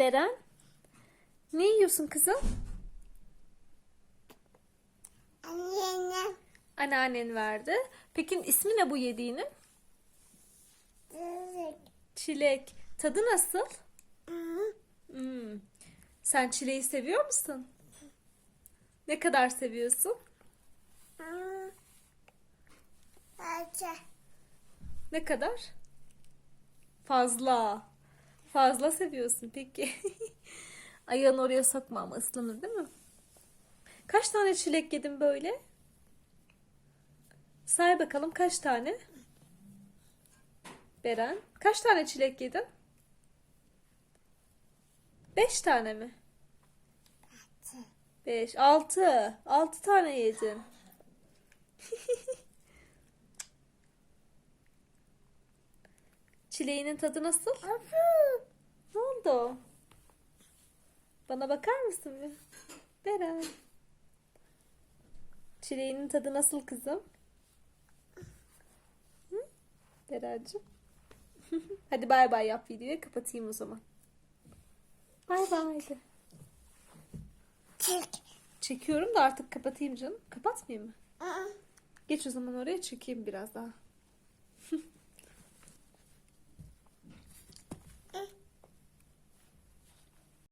Beren. Ne yiyorsun kızım? Annem. Anneannen verdi. Peki ismi ne bu yediğinin? Çilek. Çilek. Tadı nasıl? Hı. Hmm. Sen çileği seviyor musun? Ne kadar seviyorsun? Hı. Acı. Ne kadar? Fazla. Fazla seviyorsun peki. Ayağını oraya sokma ama ıslanır değil mi? Kaç tane çilek yedin böyle? Say bakalım kaç tane? Beren, kaç tane çilek yedin? Beş tane mi? Beş, altı. Altı tane yedin. Çileğinin tadı nasıl? Afu. Ne oldu? Bana bakar mısın bir? Beren. Çileğinin tadı nasıl kızım? Hı? Berencim. Hadi bay bay yap videoyu kapatayım o zaman. Bay bay. Çek. Çekiyorum da artık kapatayım canım. Kapatmayayım mı? Hı. Geç o zaman oraya çekeyim biraz daha.